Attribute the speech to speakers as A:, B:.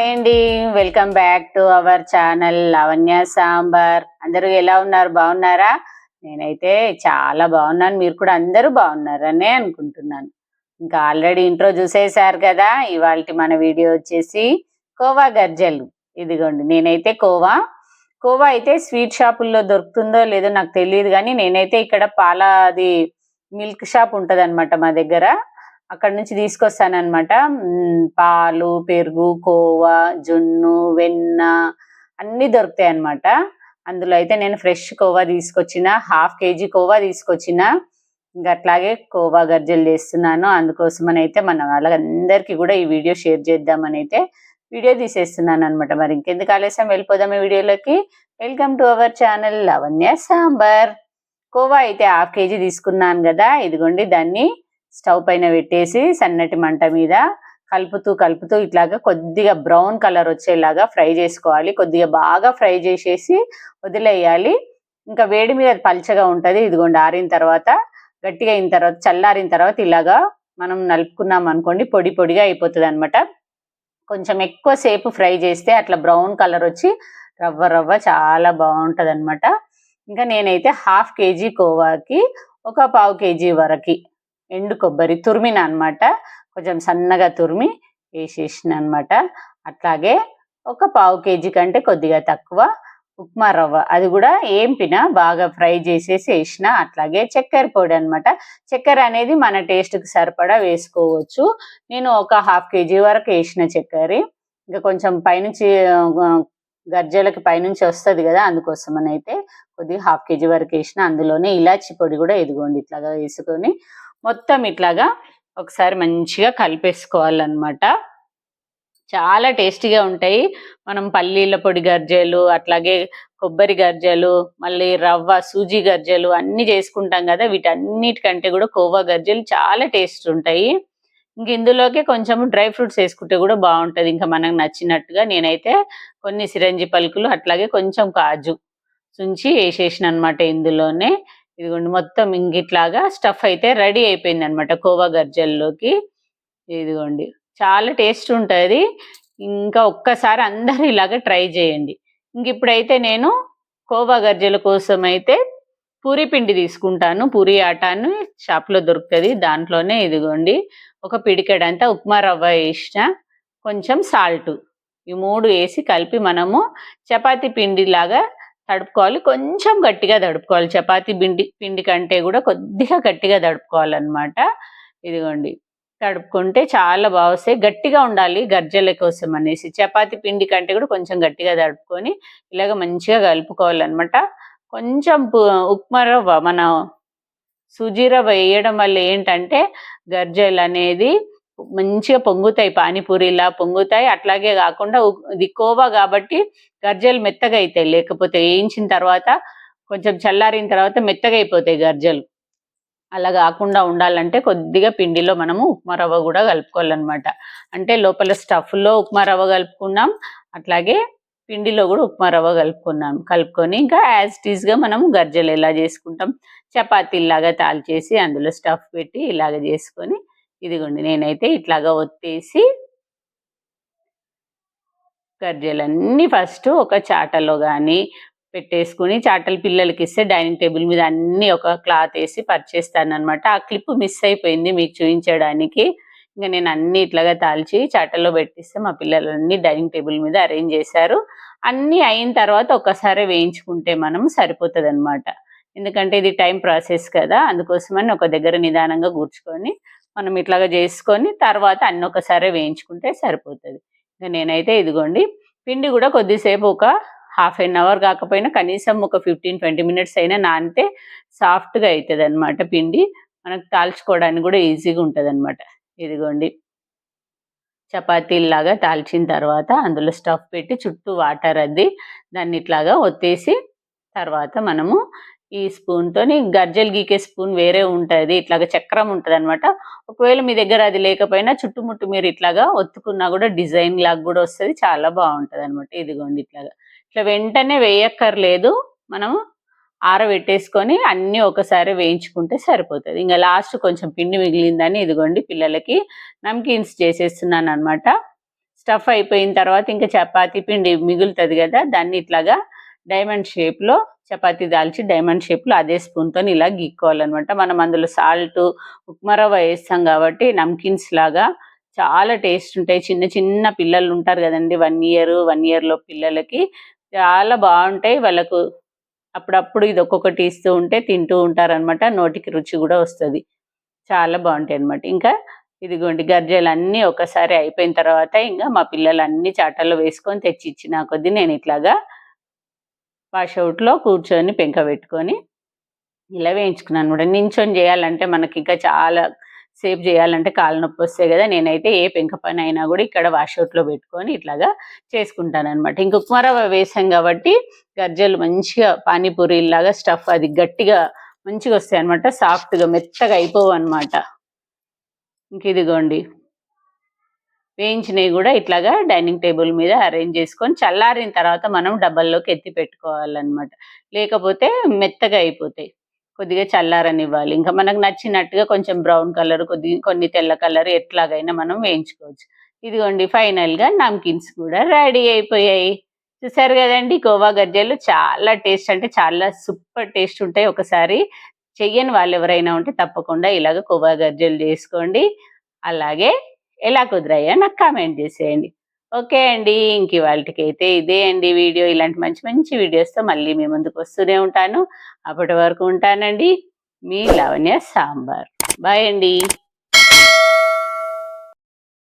A: Hi అండి. Welcome back to our channel Lavanya Sambar అందరూ ఎలా ఉన్నారు? బాగున్నారా? నేనైతే చాలా బాగున్నాను. మీరు కూడా అందరూ బాగున్నారనే అనుకుంటున్నాను. ఇంకా ఆల్రెడీ ఇంట్రో చూసేశారు కదా? ఇవాళ మన వీడియో వచ్చేసి కోవా గర్జలు. ఇదిగోండి నేనైతే కోవా. కోవా అయితే స్వీట్ షాపుల్లో దొరుకుతుందో లేదో నాకు తెలియదు కానీ నేనైతే ఇక్కడ పాల అది మిల్క్ షాప్ ఉంటుంది మా దగ్గర. అక్కడ నుంచి తీసుకొస్తానమాట పాలు పెరుగు కోవా జున్ను వెన్న అన్ని దొరుకుతాయి అన్నమాట అందులో అయితే నేను ఫ్రెష్ కోవా తీసుకొచ్చిన హాఫ్ కేజీ కోవా తీసుకొచ్చిన. ఇంకా అట్లాగే కోవా గర్జలు చేస్తున్నాను. అందుకోసమని అయితే మనం వాళ్ళందరికీ కూడా ఈ వీడియో షేర్ చేద్దామని అయితే వీడియో తీసేస్తున్నాను అనమాట మరి ఇంకెందుకు ఆలస్యం? వెళ్ళిపోదాం ఈ వీడియోలోకి. Welcome to our channel Lavanya Sambar. Khoa అయితే హాఫ్ కేజీ తీసుకున్నాను కదా ఇదిగోండి దాన్ని స్టవ్ పైన పెట్టేసి సన్నటి మంట మీద కలుపుతూ కలుపుతూ ఇట్లాగా కొద్దిగా బ్రౌన్ కలర్ వచ్చేలాగా ఫ్రై చేసుకోవాలి. కొద్దిగా బాగా ఫ్రై చేసేసి వదిలేయాలి. ఇంకా వేడి మీద పల్చగా ఉంటుంది. ఇదిగోండి ఆరిన తర్వాత గట్టిగా అయిన తర్వాత చల్లారిన తర్వాత ఇలాగా మనం నలుపుకున్నాం అనుకోండి పొడి పొడిగా అయిపోతుంది అనమాట కొంచెం ఎక్కువ సేపు ఫ్రై చేస్తే అట్లా బ్రౌన్ కలర్ వచ్చి రవ్వ రవ్వ చాలా బాగుంటుంది అనమాట ఇంకా నేనైతే హాఫ్ కేజీ కోవాకి ఒక పావు కేజీ వరకు ఎండు కొబ్బరి తురిమిన అనమాట కొంచెం సన్నగా తురిమి వేసేసిన అనమాట అట్లాగే ఒక పావు కేజీ కంటే కొద్దిగా తక్కువ ఉప్మా రవ్వ. అది కూడా ఏంపిన బాగా ఫ్రై చేసేసి వేసిన అట్లాగే చక్కెర పొడి అనమాట చక్కెర అనేది మన టేస్ట్కి సరిపడా వేసుకోవచ్చు. నేను ఒక హాఫ్ కేజీ వరకు వేసిన చక్కెర. ఇంకా కొంచెం పైనుంచి గర్జలకి పైనుంచి వస్తుంది కదా అందుకోసం అయితే కొద్దిగా హాఫ్ కేజీ వరకు వేసిన. అందులోనే ఇలాచి పొడి కూడా ఎదుగోండి ఇట్లాగా వేసుకొని మొత్తం ఇట్లాగా ఒకసారి మంచిగా కలిపేసుకోవాలన్నమాట. చాలా టేస్టీగా ఉంటాయి. మనం పల్లీల పొడి గర్జలు అట్లాగే కొబ్బరి గర్జలు మళ్ళీ రవ్వ సూజీ గర్జలు అన్నీ చేసుకుంటాం కదా వీటన్నిటికంటే కూడా కోవా గర్జలు చాలా టేస్ట్ ఉంటాయి. ఇంక ఇందులోకి కొంచెం డ్రై ఫ్రూట్స్ వేసుకుంటే కూడా బాగుంటుంది. ఇంకా మనకు నచ్చినట్టుగా నేనైతే కొన్ని సిరంజి పలుకులు అట్లాగే కొంచెం కాజు చుంచి వేసేసిన అనమాట ఇందులోనే. ఇదిగోండి మొత్తం ఇంగిట్లాగా స్టఫ్ అయితే రెడీ అయిపోయింది అనమాట కోవా గర్జల్లోకి. ఇదిగోండి చాలా టేస్ట్ ఉంటుంది. ఇంకా ఒక్కసారి అందరూ ఇలాగ ట్రై చేయండి. ఇంక ఇప్పుడైతే నేను కోవా గర్జల కోసం అయితే పూరి పిండి తీసుకుంటాను. పూరి ఆటాను షాప్లో దొరుకుతుంది. దాంట్లోనే ఇదిగోండి ఒక పిడికెడంతా ఉప్మా రవ్వ వేసిన కొంచెం సాల్ట్. ఈ మూడు వేసి కలిపి మనము చపాతి పిండిలాగా తడుపుకోవాలి. కొంచెం గట్టిగా తడుపుకోవాలి. చపాతీ పిండి పిండి కంటే కూడా కొద్దిగా గట్టిగా తడుపుకోవాలన్నమాట. ఇదిగోండి. తడుపుకుంటే చాలా బాగా వస్తాయి గట్టిగా ఉండాలి గర్జల కోసం అనేసి. చపాతి పిండి కంటే కూడా కొంచెం గట్టిగా తడుపుకొని ఇలాగ మంచిగా కలుపుకోవాలన్నమాట. కొంచెం ఉప్మా రవ్వ మన సుజీ రవ్వ వేయడం వల్ల ఏంటంటే గర్జలు అనేది మంచిగా పొంగుతాయి పానీపూరిలా పొంగుతాయి. అట్లాగే కాకుండా ఇది కోవా కాబట్టి గర్జలు మెత్తగా అవుతాయి లేకపోతే వేయించిన తర్వాత కొంచెం చల్లారిన తర్వాత మెత్తగా అయిపోతాయి గర్జలు. అలా కాకుండా ఉండాలంటే కొద్దిగా పిండిలో మనము ఉప్మా రవ్వ కూడా కలుపుకోవాలన్నమాట. అంటే లోపల స్టఫ్లో ఉప్మా రవ్వ కలుపుకున్నాం. అట్లాగే పిండిలో కూడా ఉప్మా రవ్వ కలుపుకున్నాం. కలుపుకొని ఇంకా యాజ్ టీజ్గా మనం గర్జలు ఎలా చేసుకుంటాం చపాతీలాగా తాల్చేసి అందులో స్టఫ్ పెట్టి ఇలాగ చేసుకొని ఇదిగోండి నేనైతే ఇట్లాగా ఒత్తేసి గర్జలన్నీ ఫస్ట్ ఒక చాటలో కానీ పెట్టేసుకుని చాటలు పిల్లలకి ఇస్తే డైనింగ్ టేబుల్ మీద అన్ని ఒక క్లాత్ వేసి పరిచేస్తాను అనమాట ఆ క్లిప్ మిస్ అయిపోయింది మీకు చూపించడానికి. ఇంకా నేను అన్ని ఇట్లాగా తాల్చి చాటల్లో పెట్టిస్తే మా పిల్లలన్నీ డైనింగ్ టేబుల్ మీద అరేంజ్ చేశారు. అన్నీ అయిన తర్వాత ఒక్కసారి వేయించుకుంటే మనం సరిపోతుంది అనమాట ఎందుకంటే ఇది టైం ప్రాసెస్ కదా అందుకోసమని ఒక దగ్గర నిదానంగా కూర్చుకొని మనం ఇట్లాగా చేసుకొని తర్వాత అన్ని ఒకసారి వేయించుకుంటే సరిపోతుంది. ఇంకా నేనైతే ఇదిగోండి పిండి కూడా కొద్దిసేపు ఒక హాఫ్ అన్ అవర్ కాకపోయినా కనీసం ఒక ఫిఫ్టీన్ ట్వంటీ మినిట్స్ అయినా నానితే సాఫ్ట్గా అవుతుంది అనమాట పిండి. మనకు తాల్చుకోవడానికి కూడా ఈజీగా ఉంటుంది అనమాట ఇదిగోండి. చపాతీలాగా తాల్చిన తర్వాత అందులో స్టఫ్ పెట్టి చుట్టూ వాటర్ అద్ది దాన్ని ఇట్లాగా ఒత్తేసి తర్వాత మనము ఈ స్పూన్తోని గర్జలు గీకే స్పూన్ వేరే ఉంటుంది. ఇట్లాగా చక్రం ఉంటుంది అనమాట ఒకవేళ మీ దగ్గర అది లేకపోయినా చుట్టుముట్టు మీరు ఇట్లాగా ఒత్తుకున్నా కూడా డిజైన్ లాగా కూడా వస్తుంది. చాలా బాగుంటుంది అనమాట ఇదిగోండి ఇట్లాగా. ఇట్లా వెంటనే వేయక్కర్లేదు. మనం ఆరబెట్టేసుకొని అన్నీ ఒకసారి వేయించుకుంటే సరిపోతుంది. ఇంకా లాస్ట్ కొంచెం పిండి మిగిలిందని ఇదిగోండి పిల్లలకి నమ్కీన్స్ చేసేస్తున్నాను అనమాట స్టఫ్ అయిపోయిన తర్వాత ఇంకా చపాతీ పిండి మిగులుతుంది కదా దాన్ని ఇట్లాగా డైమండ్ షేప్లో చపాతి దాల్చి డైమండ్ షేప్లో అదే స్పూన్తో ఇలా గీక్కోవాలన్నమాట. మనం అందులో సాల్ట్ ఉప్మా రవ్వ వేస్తాం కాబట్టి నమ్కిన్స్ లాగా చాలా టేస్ట్ ఉంటాయి. చిన్న చిన్న పిల్లలు ఉంటారు కదండి వన్ ఇయర్ వన్ ఇయర్లో పిల్లలకి చాలా బాగుంటాయి. వాళ్ళకు అప్పుడప్పుడు ఇది ఒక్కొక్కటి ఇస్తూ ఉంటే తింటూ ఉంటారనమాట నోటికి రుచి కూడా వస్తుంది. చాలా బాగుంటాయి అనమాట ఇంకా ఇదిగోండి గర్జలన్నీ ఒకసారి అయిపోయిన తర్వాత ఇంకా మా పిల్లలు అన్ని చాటల్లో వేసుకొని తెచ్చి ఇచ్చిన కొద్దీ నేను ఇట్లాగా వాషౌట్లో కూర్చొని పెంక పెట్టుకొని ఇలా వేయించుకున్నాను. అనమాట నించొని చేయాలంటే మనకి ఇంకా చాలా సేపు చేయాలంటే కాళ్ళ నొప్పి వస్తాయి కదా. నేనైతే ఏ పెంక పని అయినా కూడా ఇక్కడ వాషౌట్లో పెట్టుకొని ఇట్లాగా చేసుకుంటాను అనమాట ఇంక ఉప్మా రవ్వ వేసాం కాబట్టి గజ్జలు మంచిగా పానీపూరిలాగా స్టఫ్ అది గట్టిగా మంచిగా వస్తాయి అనమాట సాఫ్ట్గా మెత్తగా అయిపోవు అనమాట ఇంక ఇదిగోండి. వేయించినవి కూడా ఇట్లాగా డైనింగ్ టేబుల్ మీద అరేంజ్ చేసుకొని చల్లారిన తర్వాత మనం డబ్బల్లోకి ఎత్తి పెట్టుకోవాలన్నమాట. లేకపోతే మెత్తగా అయిపోతాయి. కొద్దిగా చల్లారనివ్వాలి. ఇంకా మనకు నచ్చినట్టుగా కొంచెం బ్రౌన్ కలర్ కొద్ది కొన్ని తెల్ల కలర్ ఎట్లాగైనా మనం వేయించుకోవచ్చు. ఇదిగోండి ఫైనల్గా నమ్కిన్స్ కూడా రెడీ అయిపోయాయి. చూసారు కదండి గోవా గజ్జలు చాలా టేస్ట్ అంటే చాలా సూపర్ టేస్ట్ ఉంటాయి. ఒకసారి చెయ్యని వాళ్ళు ఎవరైనా ఉంటే తప్పకుండా ఇలాగ కోవా గజ్జలు చేసుకోండి. అలాగే ఎలా కుదిరాయో నాకు కామెంట్ చేసేయండి. ఓకే అండి ఇంక ఇవాళకి అయితే ఇదే అండి వీడియో. ఇలాంటి మంచి మంచి వీడియోస్తో మళ్ళీ మీ ముందుకు వస్తూనే ఉంటాను. అప్పటి వరకు ఉంటానండి. మీ లవణ్య సాంబార్. బాయ్ అండి.